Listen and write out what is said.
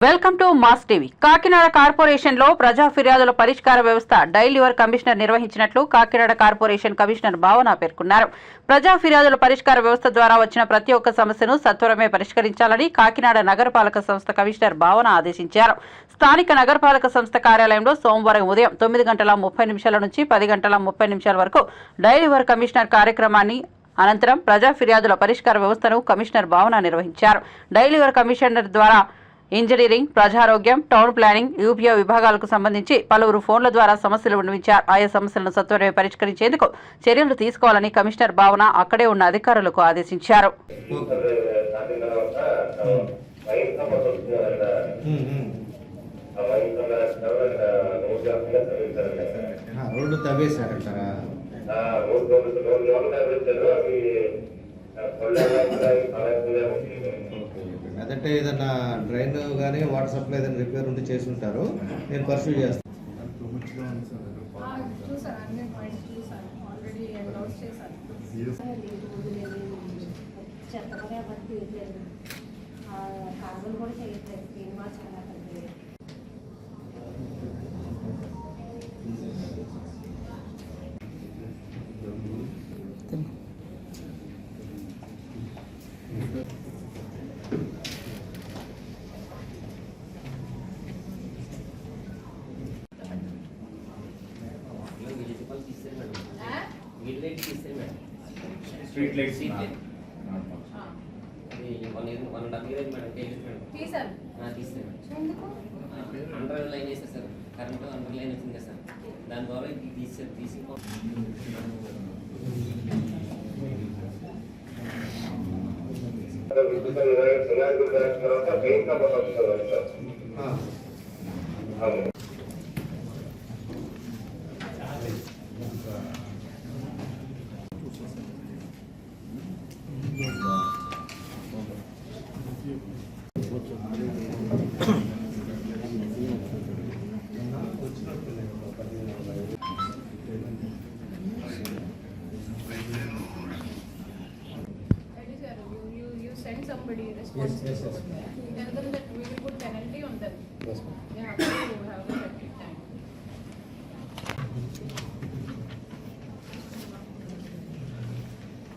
Welcome to Mass TV. Kakinada కార్పొరేషన్లో ప్రజా ఫిర్యాదుల పరిష్కార వ్యవస్థ డైలివర్ కమిషనర్ నిర్వహించినట్లు కాకినాడ కార్పొరేషన్ కమిషనర్ భావన పేర్కొన్నారు. ప్రజా ఫిర్యాదుల పరిష్కార వ్యవస్థ ద్వారా వచ్చిన ప్రతి ఒక్క సమస్యను సత్వరమే పరిష్కరించాలని కాకినాడ నగరపాలక సంస్థ కమిషనర్ భావన ఆదేశించారు. స్థానిక నగరపాలక సంస్థ కార్యాలయంలో సోమవారం ఉదయం తొమ్మిది గంటల ముప్పై నిమిషాల నుంచి పది గంటల ముప్పై నిమిషాల వరకు డైలివర్ కమిషనర్ కార్యక్రమాన్ని అనంతరం ప్రజా ఫిర్యాదుల పరిష్కార వ్యవస్థను కమిషనర్ భావన నిర్వహించారు. డైలివర్ కమిషనర్ ద్వారా ఇంజనీరింగ్ ప్రజారోగ్యం టౌన్ ప్లానింగ్ యూపీఓ విభాగాలకు సంబంధించి పలువురు ఫోన్ల ద్వారా సమస్యలు విన్నవించారు. ఆయా సమస్యలను సత్వరమే పరిష్కరించేందుకు చర్యలు తీసుకోవాలని కమిషనర్ భావన అక్కడే ఉన్న అధికారులకు ఆదేశించారు. దాటిన తర్వాత అంటే ఏదన్నా డ్రైన్ కానీ వాటర్ సప్లై ఏదైనా రిపేర్ ఉంటే చేసి ఉంటారు. నేను పర్సూ చేస్తాను కూడా కూడా చేయట్లేదు. స్ట్రీట్ లైట్స్ ఆ, one year one and half year madam. Taste madam. Madam. ఎందుకు? అండర్ లైన్ వేసేది సార్. కరెంట్ అండర్ లైన్ వచ్చింది కదా సార్. దాని ద్వారా ఇది తీసి తీసి వినాయకుడు దర్శనం తర్వాత Uh, yes, yes, yes. Tell them that we will put penalty.